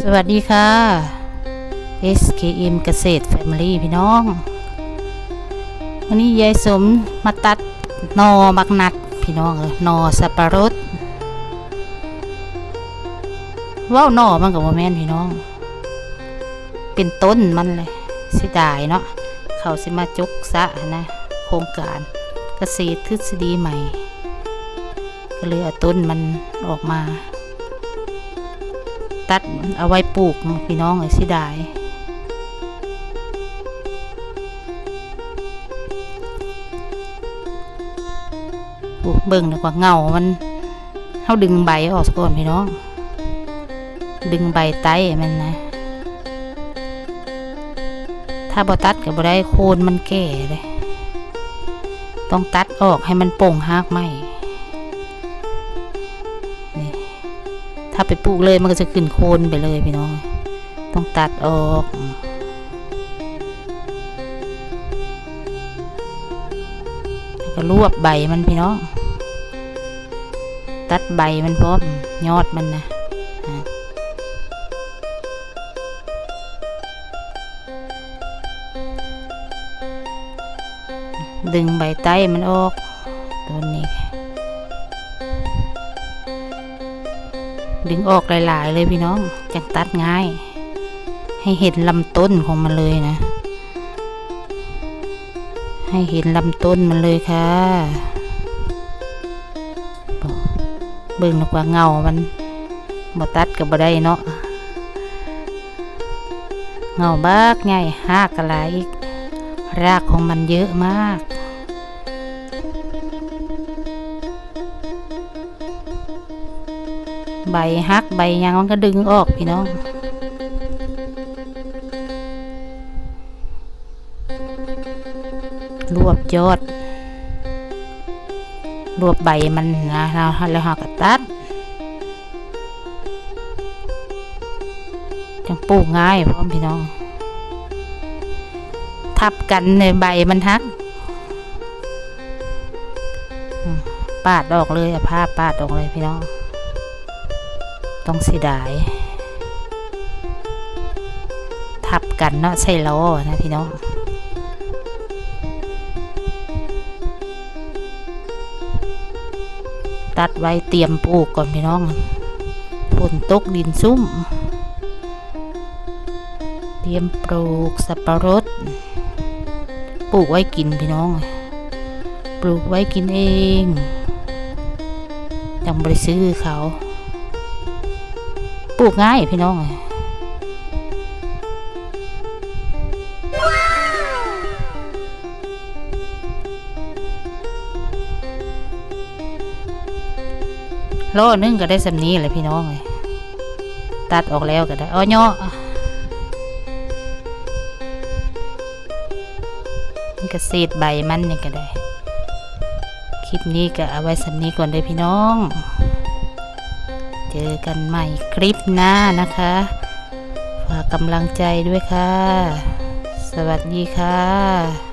สวัสดีค่ะ SKM เกษตร Family พี่น้อง วันนี้ยายสมมาตัดนอบักนัด พี่น้องเออนอสับปะรดว้าวนอมันกับว่าแม่นพี่น้อง เป็นต้นมันเลยเสิดายเนาะเขาสิมาจกซะนะโครงการเกษตรทฤษฎีใหม่ ก็เลยเอาต้นมันออกมา ตัดเอาไว้ปลูกพี่น้องเอ้ยสิได้ปลูกเบิ่งดีกว่าเงา มันเฮาดึงใบออกซะก่อนพี่น้อง ดึงใบไต้มันนะ ถ้าบ่ตัดก็บ่ได้โคนมันแก่เลย ต้องตัดออกให้มันโป่งหากไหม ถ้าไปปลูกเลยมันก็จะขึ้นโคนไปเลยพี่น้อง ต้องตัดออกแล้วก็รวบใบมันพี่น้อง ตัดใบมันพร้อมยอดมันนะดึงใบใต้มันออกตัวนี้ ดึงออกหลายๆ เลยพี่น้องจังตัดง่าย ให้เห็นลำต้นของมันเลยนะ ให้เห็นลำต้นมันเลยค่ะเบิ่งดีกว่าเงามันบ่ตัดกับบ่ได้เนาะเงาบักใหญ่หากกระไรอีกรากของมันเยอะมาก ใบฮักใบยังมันก็ดึงออกพี่น้อง รวบยอด รวบใบมันนะแล้วแล้วหาก็ตัดจังปลูกง่ายพร้อมพี่น้อง ทับกันในใบมันฮักปาดออกเลยอะผ้าปาดออกเลยพี่น้อง ต้องเสียดาย ทับกันเนาะใช่ล้อนะพี่น้องตัดไว้เตรียมปลูกก่อนพี่น้องฝนตกดินซุ่ม เตรียมปลูกสับปะรด ปลูกไว้กินพี่น้อง ปลูกไว้กินเองยังบริซื้อเขา ลูกง่ายพี่น้องโลนึงก็ได้สำนี้เลยพี่น้องเลยตัดออกแล้วก็ได้อ้อเนาะมันก็เศษใบมันนี่ก็ได้ คลิปนี้ก็เอาไว้สำนี้ก่อนเลยพี่น้อง เจอกันใหม่คลิปหน้านะคะ ฝากกำลังใจด้วยค่ะ สวัสดีค่ะ